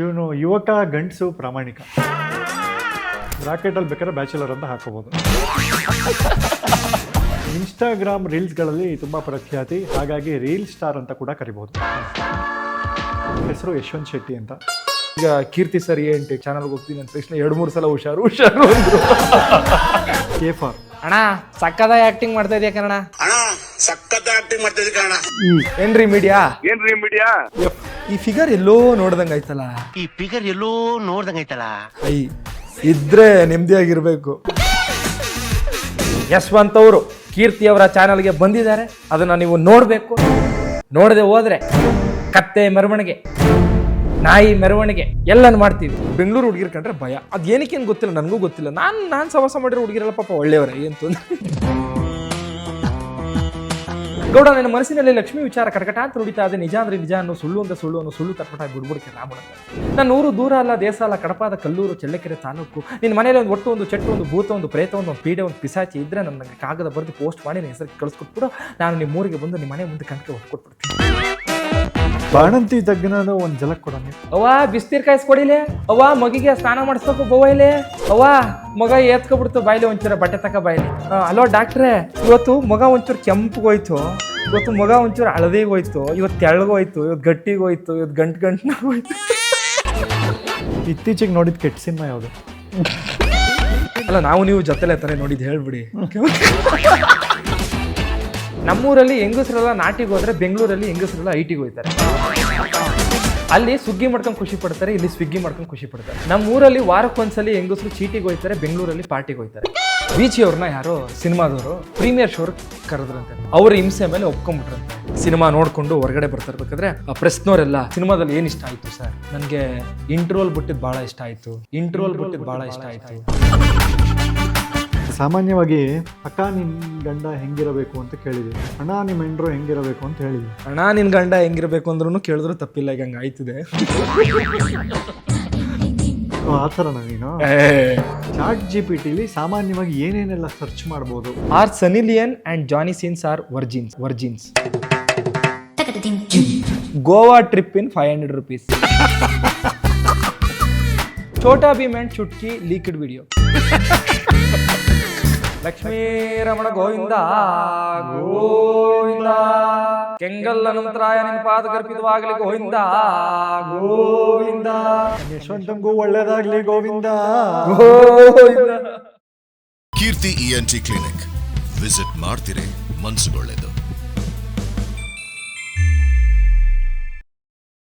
ಇವನು ಯುವಕ ಗಂಡಸು ಪ್ರಾಮಾಣಿಕ. ರಾಕೆಟಲ್ಲಿ ಬೇಕಾದ್ರೆ ಬ್ಯಾಚುಲರ್ ಅಂತ ಹಾಕೋಬೋದು. ಇನ್ಸ್ಟಾಗ್ರಾಮ್ ರೀಲ್ಸ್ಗಳಲ್ಲಿ ತುಂಬ ಪ್ರಖ್ಯಾತಿ. ಹಾಗಾಗಿ ರೀಲ್ ಸ್ಟಾರ್ ಅಂತ ಕೂಡ ಕರಿಬೋದು. ಹೆಸರು ಯಶವಂತ್ ಶೆಟ್ಟಿ ಅಂತ. ಈಗ ಕೀರ್ತಿ ಸರ್ ಏನ್ ಚಾನಲ್ಗೆ ಹೋಗ್ತೀನಿ ಅಂತ ತಕ್ಷಣ ಎರಡು ಮೂರು ಸಲ ಹುಷಾರು ಹುಷಾರು ಅಂದ್ರು. ಕೆ ಫಾರ್. ಅಣ್ಣ ಸಕ್ಕದ ಆಕ್ಟಿಂಗ್ ಮಾಡ್ತಾ ಇದೆಯಾ ಕನ್ನಡ? ಅಣ್ಣ ಸಖತ್ ಆಕ್ಟಿಂಗ್ ಮಾಡ್ತಿದ್ದೆ ಕಣ ಏನ್ರಿ ಮೀಡಿಯಾ ಏನ್ರಿ ಮೀಡಿಯಾ ಈ ಫಿಗರ್ ಎಲ್ಲೋ ನೋಡ್ದಂಗ್ ಐತಲ್ಲ ಈ ಫಿಗರ್ ಎಲ್ಲೋ ನೋಡ್ದಂಗೈತಲ್ಲ ಐ ಇದ್ರೆ ನೆಮ್ಮದಿಯಾಗಿರ್ಬೇಕು. ಯಶವಂತ್ ಅವರು ಕೀರ್ತಿ ಅವರ ಚಾನಲ್ಗೆ ಬಂದಿದ್ದಾರೆ. ಅದನ್ನ ನೀವು ನೋಡಬೇಕು. ನೋಡದೆ ಹೋದ್ರೆ ಕತ್ತೆ ಮೆರವಣಿಗೆ ನಾಯಿ ಮೆರವಣಿಗೆ ಎಲ್ಲಾನು ಮಾಡ್ತೀವಿ. ಬೆಂಗಳೂರು ಹುಡುಗಿರ್ ಕಂಡ್ರೆ ಭಯ. ಅದ್ ಏನಕ್ಕೇನು ಗೊತ್ತಿಲ್ಲ ನನಗೂ ಗೊತ್ತಿಲ್ಲ. ನಾನು ನಾನು ಸವಾಸ ಮಾಡಿರೋ ಹುಡುಗಿರಲ್ಲ ಪಾಪ ಒಳ್ಳೆಯವರೇ ಏನು ತೊಂದ್ರೆ ಗೌಡ, ನನ್ನ ಮನಸ್ಸಿನಲ್ಲಿ ಲಕ್ಷ್ಮಿ ವಿಚಾರ ಕಟಕಟ ಅಂತ ನುಡಿತಾ ಇದೆ ನಿಜ ಅಂದ್ರೆ ನಿಜ ಅನ್ನೋ ಸುಳ್ಳು ಅಂತ ಸುಳ್ಳು ಅನ್ನೋ ಸುಳ್ಳು ತಟ್ಪಟ ಗುಡ್ಬುಡಿಕೆ ರಾಮಣ್ಣ ನನ್ನ ಊರು ದೂರ ಅಲ್ಲ, ದೇಶ ಅಲ್ಲ, ಕಡಪಾದ ಕಲ್ಲೂರು, ಚಳ್ಳಕೆರೆ ತಾಲೂಕು. ನಿನ್ನ ಮನೇಲಿ ಒಂದು ಒಟ್ಟು ಒಂದು ಚೆಟ್ಟು, ಒಂದು ಭೂತ, ಒಂದು ಪ್ರೇತ, ಒಂದು ಪೀಡೆ, ಒಂದು ಪಿಸಾಚಿ ಇದ್ರೆ ನನ್ನ ಕಾಗದ ಬರೆದು ಪೋಸ್ಟ್ ಮಾಡಿ ನನ್ನ ಹೆಸರು ಕಳಿಸ್ಕೊಟ್ಬಿಡು. ನಾನು ನಿಮ್ಮ ಊರಿಗೆ ಬಂದು ನಿಮ್ಮ ಮನೆ ಮುಂದೆ ಕಣಕ್ಕೆ ಹೊಟ್ಕೊಟ್ಬಿಡ್ತೀನಿ ಬಾಣಂತಿ ತಗ್ಗನ ಒಂದು ಜಲಕ್ ಕೊಡೋಣ ಅವ್ವ ಬಿಸ್ತೀರ್ ಕಾಯಿಸ್ಕೊಡಿಲೆ ಅವ್ವ ಮಗಿಗೆ ಸ್ನಾನ ಮಾಡಿಸ್ಬೇಕು ಬೋವೈಲೆ ಅವ ಅವ್ವ ಮಗ ಎತ್ಕೊಬಿಡ್ತು ಬಾಯ್ಲಿ ಒಂಚೂರ ಬಟ್ಟೆ ತಕ ಬಾಯ್ಲಿ. ಅಲೋ ಡಾಕ್ಟ್ರೇ ಇವತ್ತು ಮಗ ಒಂಚೂರು ಕೆಂಪಗೋಯ್ತು ಇವತ್ತು ಮಗ ಒಂಚೂರು ಹಳದಿಗೋಯ್ತು ಇವತ್ತು ತೆಳ್ಳಗೋಯ್ತು ಇವತ್ತು ಗಟ್ಟಿಗೋಯ್ತು ಇವತ್ತು ಗಂಟು ಗಂಟು ಹೋಯ್ತು. ಇತ್ತೀಚೆಗೆ ನೋಡಿದ ಕೆಟ್ಟ ಸಿನಿಮಾ ಯಾವುದು? ಅಲ್ಲ ನಾವು ನೀವು ಜೊತೆಲೆ ತರ ನೋಡಿದ್ ಹೇಳ್ಬಿಡಿ. ನಮ್ಮೂರಲ್ಲಿ ಹೆಂಗಸರೆಲ್ಲ ನಾಟಿಗೆ ಹೋದ್ರೆ ಬೆಂಗಳೂರಲ್ಲಿ ಹೆಂಗಸರೆಲ್ಲ ಐ ಟಿಗೆ ಹೋಗ್ತಾರೆ. ಅಲ್ಲಿ ಸುಗ್ಗಿ ಮಾಡ್ಕೊಂಡು ಖುಷಿ ಪಡ್ತಾರೆ, ಇಲ್ಲಿ ಸ್ವಿಗ್ಗಿ ಮಾಡ್ಕೊಂಡು ಖುಷಿ ಪಡ್ತಾರೆ. ನಮ್ಮ ಊರಲ್ಲಿ ವಾರಕ್ಕೊಂದ್ಸಲಿ ಹೆಂಗಸರು ಚೀಟಿಗೆ ಹೋಗ್ತಾರೆ, ಬೆಂಗಳೂರಲ್ಲಿ ಪಾರ್ಟಿಗೆ ಹೋಗ್ತಾರೆ. ಬೀಚಿ ಅವ್ರನ್ನ ಯಾರೋ ಸಿನಿಮಾದವರು, ಪ್ರೀಮಿಯರ್ ಶೋರ್ ಕರೆದ್ರಂತೆ. ಅವ್ರ ಹಿಂಸೆ ಮೇಲೆ ಒಪ್ಕೊಂಡ್ಬಿಟ್ರಂತೆ. ಸಿನಿಮಾ ನೋಡ್ಕೊಂಡು ಹೊರಗಡೆ ಬರ್ತಿರ್ಬೇಕಾದ್ರೆ ಆ ಪ್ರೆಸ್ನವರೆಲ್ಲ ಸಿನಿಮಾದಲ್ಲಿ ಏನು ಇಷ್ಟ ಆಯ್ತು ಸರ್? ನನಗೆ ಇಂಟ್ರೋಲ್ ಬಿಟ್ಟಿದ್ದು ಭಾಳ ಇಷ್ಟ ಆಯ್ತು. ಇಂಟ್ರೋಲ್ ಬಿಟ್ಟಿದ್ದು ಭಾಳ ಇಷ್ಟ ಆಯ್ತು. ಸಾಮಾನ್ಯವಾಗಿ ಅಕ್ಕ ನಿನ್ ಗಂಡ ಹೆಂಗಿರಬೇಕು ಅಂತ ಕೇಳಿದ್ವಿ. ಅಣ್ಣ ನಿಮ್ಮ ಹೆಂಡ್ರು ಹೆಂಗಿರಬೇಕು ಅಂತ ಹೇಳಿದ್ವಿ. ಅಣ್ಣ ನಿನ್ ಗಂಡ ಹೆಂಗಿರ್ಬೇಕು ಅಂದ್ರೂ ಕೇಳಿದ್ರು ತಪ್ಪಿಲ್ಲ ಈಗ ಹಂಗೆ ಆಯ್ತಿದೆ. ಓ, ಆ ಥರನ ನೀನು? ಚಾಟ್ ಜಿ ಪಿ ಟಿಲಿ ಸಾಮಾನ್ಯವಾಗಿ ಏನೇನೆಲ್ಲ ಸರ್ಚ್ ಮಾಡ್ಬೋದು? Are Sunny Leone and Johnny Sins are virgins virgins. Goa trip in five hundred rupees. Chhota Bheem and Chutki leaked video. Lakshmi Ramana Govinda Govinda. Kengal Anantharaya ನಿನ್ ಪಾದ ಗರ್ಭಿತವಾಗಲಿ ಗೋವಿಂದ ಗೋವಿಂದ. ಯಶವಂತಂಗೂ ಒಳ್ಳೇದಾಗ್ಲಿ Govinda. Govinda. Keerthi ENT clinic. Visit ಮಾಡ್ತಿರೇ ಮನ್ಸುಗೊಳ್ಳೆದು.